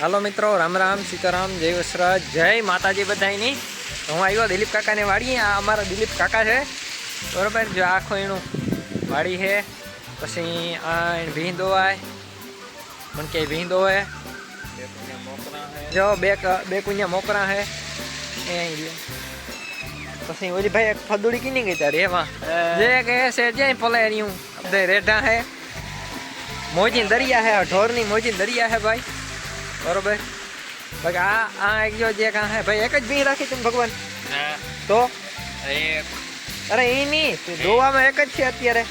હાલો મિત્રો રામ રામ સીતારામ જય વસરાજ જય માતાજી બધાની હું આવ્યો દિલીપ કાકાને વાડી આ અમારા દિલીપ કાકા છે. બરાબર જો આખો એનું વાડી છે. પછી આ એને ભીં દોવાય મને કે ભીં દોવે જો બે ક- બે કુഞ്ഞા મોકરા છે. એ પછી ઓલી ભાઈ એક ફદુડી કીની ગઈ તારી એમાં. જે કે છે જ્યાં પલે રહ્યું બધે રેઢા છે મોજી દરિયા હે ઢોરની મોજી દરિયા હે ભાઈ. બરોબર? બાકી આ આ એક જો જે કાં હે ભાઈ એક જ બી રાખી તું ભગવાન? તો? અરે એ નહીં તું દોવામાં એક જ છે અત્યારે.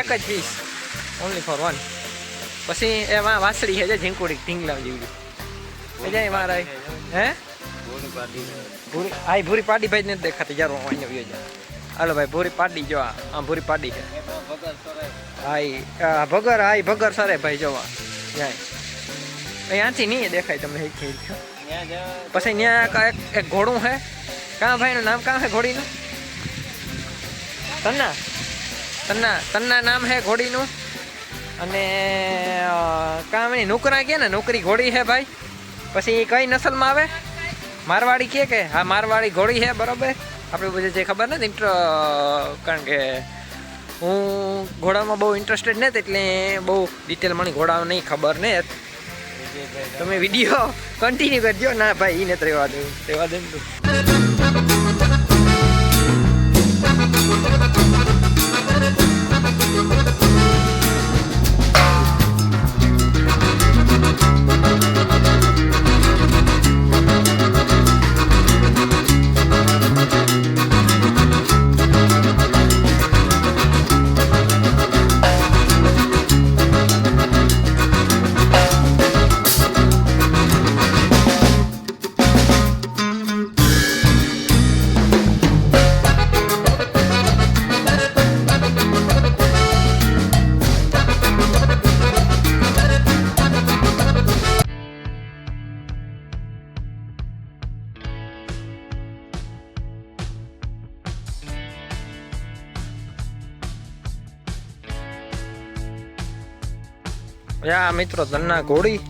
એક જ પીસ ઓનલી ફોર વન પછી એમાં વાસળી છે જે ઝીંકુડી ઢીંગલા જેવી. એ જાય મારા હે? ભૂરી આ ભૂરી પાડી ભાઈ નથી દેખાતી. યાર હું અહીંયા જાય હાલો ભાઈ ભૂરી પાડી જો આ. આ ભૂરી પાડી છે. હા ભગર હા ભગર સરે ભાઈ જોવા. જાય. અહીંયાથી નહીં દેખાય તમને એક પછી ત્યાં એક ઘોડું છે કાં ભાઈનું નામ કાં છે ઘોડીનું? તન્ના. તન્ના તન્ના નામ છે ઘોડીનું. અને અ, કાં એની નોકરા કે ને? નોકરી ઘોડી છે ભાઈ. પછી કઈ નસલમાં આવે? મારવાડી કે કે? હા મારવાડી ઘોડી છે બરોબર. આપણે બધે જે ખબર નથી ઇન્ટર કારણ કે હું ઘોડામાં બહુ ઇન્ટરેસ્ટેડ નથી એટલે બહુ ડિટેલ મને ઘોડા નહીં ખબર ને તમે વીડિયો કન્ટિન્યુ કરજો. ના ભાઈ એને રહેવા દઉં. રહેવા દે યા મિત્રો તન્ના ઘોડી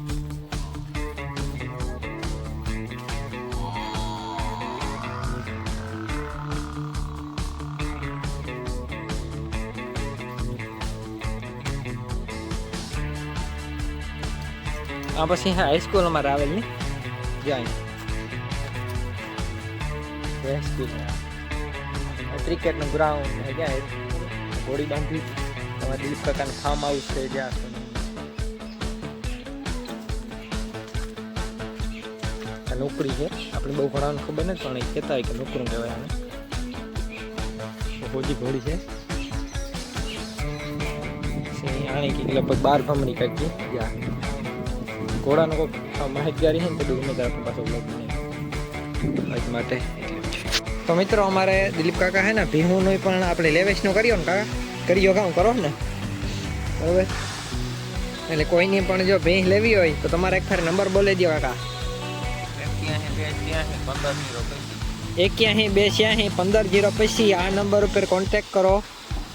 આ પછી હા હાઈસ્કૂલ અમારે આવેલની. જાય. હાઈસ્કૂલ ક્રિકેટનું ગ્રાઉન્ડ ક્યાં ઘોડી બાંધી. તમારા દિલીપ કાકાનું ફાર્મ હાઉસ છે જ્યાં આ નોકરી છે. આપણે બહુ ઘણાને ખબર નથી પણ એ કહેતા હોય કે નોકરું કહેવાય આને. હોજી ઘોડી છે. આણે કંઈક લગભગ બાર ભમણી કાઢી. ગયા ઘોડાનો કોઈક માહિતગારી છે ને તો ગમે ત્યારે પાછો બ્લોગ માટે તો મિત્રો અમારે દિલીપ કાકા હે ને ભીહુંનો પણ આપણે લેવેશનો કર્યો ને કાકા? કર્યો કામ કરો ને? બરાબર. એટલે કોઈની પણ જો ભેંસ લેવી હોય તો તમારે એક ફેર નંબર બોલી દો કાકા. એક્યાસી બે છ્યાસી પંદર જીરો પછી આ નંબર ઉપર કોન્ટેક્ટ કરો.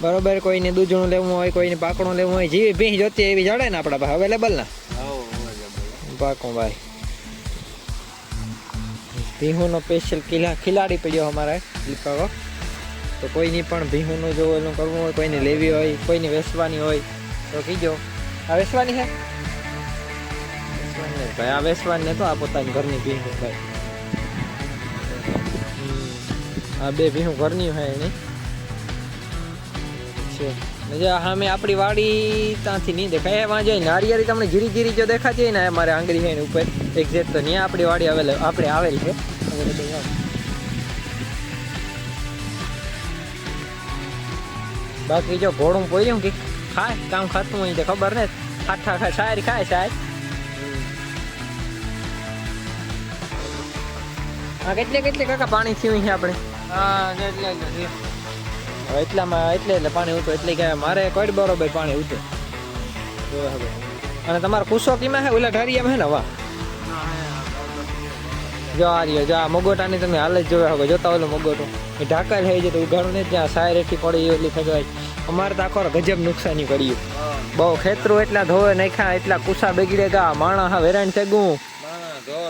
બરોબર કોઈને દૂધણું લેવું હોય કોઈને પાકણું લેવું હોય જેવી ભીંસ જોતી એવી જડે ને આપણા પાસે. અવેલેબલ ને? પાકું ભાઈ. ભીહુનો સ્પેશિયલ કિલ્લા ખિલાડી પડ્યો અમારે દીપાકો. તો કોઈની પણ ભીહુનું જો એનું કરવું હોય કોઈને લેવી હોય કોઈને વેચવાની હોય તો કીજો. આ વેચવાની છે? નથી ભાઈ, આ વેચવાની ને તો આ પોતાની ઘરની ભીહું ભાઈ. આ બે ભીહું ઘરની હોય એની. છે. સામે આપણી વાડી ત્યાંથી નહીં દેખાય. એમાં જોઈ નારિયેળી તમને જીરી જીરી જો દેખાતી હોય ને અમારે આંગળી એની ઉપર. એક્ઝેક્ટ તો ત્યાં આપણી વાડી આવેલ, આપણે આવેલ છે. બાકી જો ઘોડું પોયું કે ખાય, કામ ખાતું હોય તો ખબર ને, ખાઠા ખાય, શાયર ખાય, શાયર. હા કેટલે કેટલે કાકા પાણી થયું છે આપણે? હવે એટલામાં એટલે એટલે પાણી ઉતું એટલે કે મારે કોઈ બરોબર પાણી જો હવે અને તમારો કુસો કીમાં છે ઓલા ઢારિયામાં હે ને વાહ. જો આ રહ્યો જો આ મગોટાની તમે હાલ જ જોયા હવે જોતા ઓલો મગોટો. એ ઢાકા થઈ જતો ઉઘાડું ને ત્યાં સાયર એટલી પડી એટલી ફેગવાય અમારે તો આખો ગજબ નુકસાની કર્યું બહુ ખેતરું એટલા ધોવે નાખ્યા એટલા કુસા બગડે ગા માણા હા વેરાણ થઈ ગું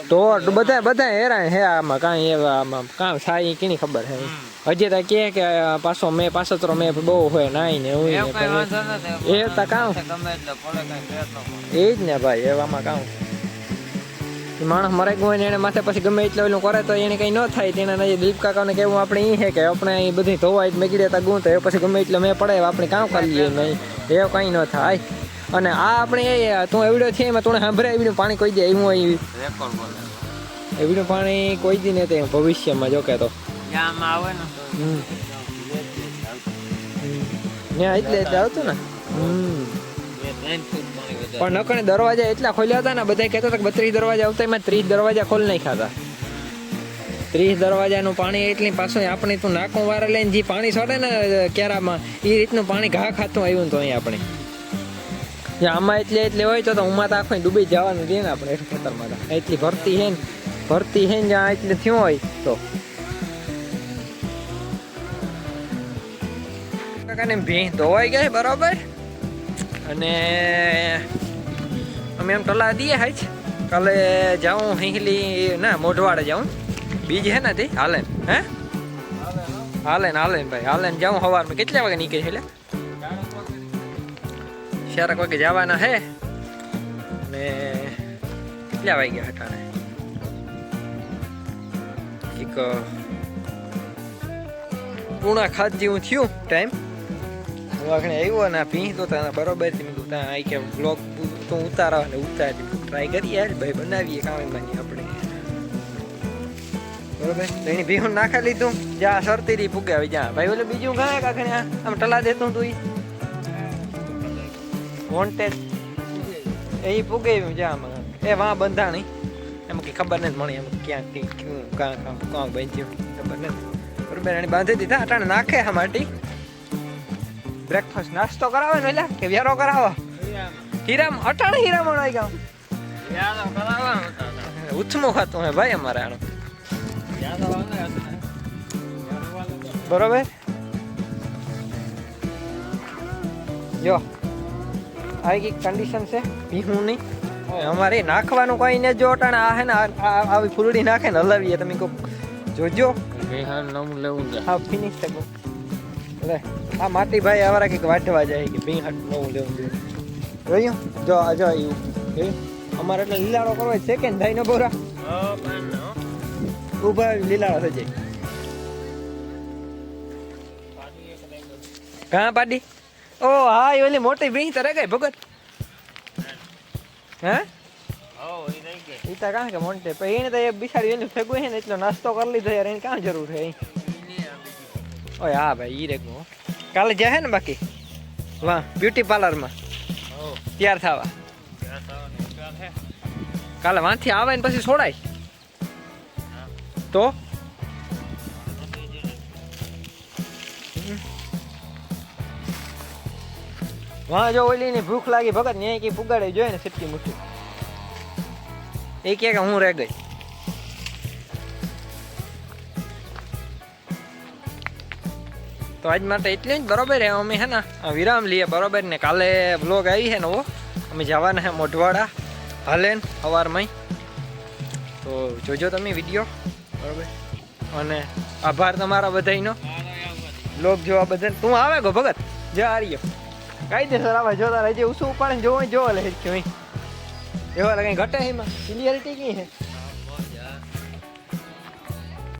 તો બધા બધા હેરાન હે આમાં કાંઈ એવા આમાં. કાંઈ થાય કેની ખબર હે? હજી તો કે કે પાછો મેં પાછો મેં બહુ હોય નાઈ ને એવું એ તો કામ એ જ ને ભાઈ એવામાં કામ માણસ મરે ગયો ને એને માથે પછી ગમે એટલે ઓલું કરે તો એને કઈ ન થાય તેના નજીક દિલીપ કાકાને કેવું આપણે ઈ છે કે આપણે અહીં બધી ધોવાઈ મેગી દેતા ગું તો એ પછી ગમે એટલે મેં પડે આપણે કામ કરી લઈએ નહીં. એવું કઈ ન થાય. અને આ આપણે એ તું એવડો છે એમાં તું સાંભળે એવડું પાણી કોઈ દે એવું. અહીં એવડું પાણી કોઈ દી ને તે ભવિષ્યમાં જો કે તો. ત્યાં એટલે એટલે આવતું ને. પણ નકણે દરવાજા એટલા ખોલ્યા હતા ને બધા કહેતા હતા કે બત્રીસ દરવાજા આવતા એમાં ત્રીસ દરવાજા ખોલી નાખ્યા હતા. ત્રીસ દરવાજાનું પાણી એટલી પાછું આપણે તું નાકું વારે લઈને જે પાણી છોડે ને ક્યારામાં એ રીતનું પાણી ઘા ખાતું આવ્યું તો અહીં આપણે. આમાં એટલે એટલે હોય તો હું તો આખું ડૂબી જવાનું છે ને આપણે ખેતરમાં તો. એટલી ભરતી છે ને, ભરતી છે ને જ્યાં એટલે થયું હોય તો. કાકાને ભેં ધોવાઈ ગઈ બરોબર? અને અમે એમ ટલા દઈએ હાચ કાલે જાઉં હિંગલી, ના, મોઢવાડે જાઉં. બીજ હે ને તે, હાલે હે? હાલે ને, હાલે ભાઈ, હાલે ને જાઉં સવારમાં કેટલા વાગે નીકળે એટલે? ચારક વાગે જવાના હે? ને કેટલા વાગ્યા હટાણે એક પૂણા ખાત જેવું થયું ટાઈમ વાઘણે આવ્યો ને આ ભીં તો તને બરોબરથી મેં કીધું ત્યાં આઈ કે બ્લોગ તો ઉતારો ને ઉતારી. ટ્રાય કરીએ યાર, ભાઈ બનાવીએ કામે બની આપણે. બરોબર? તો એની ભીહું નાખી લીધું. જા સરતી રહી પૂગે આવી જા. ભાઈ, ઓલે બીજું કાંઈ કાંખણે આમ ટલા દેતું તું ઈ. વોન્ટેડ એ પૂગે જ્યાં એ વાં બંધાણી. એમ કે ખબર નથી મળી એમ ક્યાં ટી ક્યું કાં કાં કાં બાંધ્યું. ખબર નથી. બરોબર એને બાંધી દીધા અટાણે નાખે આ માટી. બ્રેકફાસ્ટ નાસ્તો કરાવે ને એટલે કે વ્યારો કરાવો? હીરામ. અટાણે હીરામણ આવી ગયો. ઉથમો ખાતો હે ભાઈ અમારે આનું બરોબર? જો. આવી કંઈક કન્ડિશન છે. ભીહું નહીં. અમારે નાખવાનું કોઈ ને જો અટાણે આ હે ને આવી ફૂલડી નાખે ને હલાવીએ તમે કહો જોજો. હા ફિનિશ થકો લે આ માટી ભાઈ અમારા કંઈક વાઢવા જાય કે ભી હાટ નવું લેવું જોઈએ જોયું? જો આ જો આવ્યું અમારે એટલે લીલાડો કરવો છે કે ભાઈ નો બોરા? ઊભા લીલાડો થઈ જાય કાં પાડી. ઓ હા એ ઓલી મોટી ભીં તરે ગઈ ભગત હે ઈ તો કાં કે મોટે પછી એને તો એ બિચારી એનું ફેગું છે ને એટલો નાસ્તો કરી લીધો યાર એને કાં જરૂર છે અહીં ઓય હા ભાઈ ઈ રેગો કાલે જાય ને બાકી વાહ બ્યુટી પાર્લરમાં તૈયાર થવા કાલે વાંથી આવે ને પછી છોડાય તો વાં જો ઓલી ની ભૂખ લાગી ભગત ને કે પુગાડે જોઈએ ને સિટકી મુઠ્ઠી એ કે હું રહી ગઈ તો આજ માટે એટલું જ બરોબર હે અમે હે ને? આ વિરામ લઈએ બરોબર ને? કાલે બ્લોગ આવી છે નવો. અમે જવાના હે મોઢવાડા હાલે ને સવારમાં તો જોજો તમે વીડિયો. બરોબર? અને આભાર તમારા બધાયનો. બ્લોગ જોવા બધા તું આવે ગો ભગત? જો આ રહ્યો કાયદેસર આવે જોતા રહેજે, ઉસું ઉપાડે જોવો જોવા લે કે એવા કઈ ઘટે એમાં? ક્લિયરિટી કઈ છે?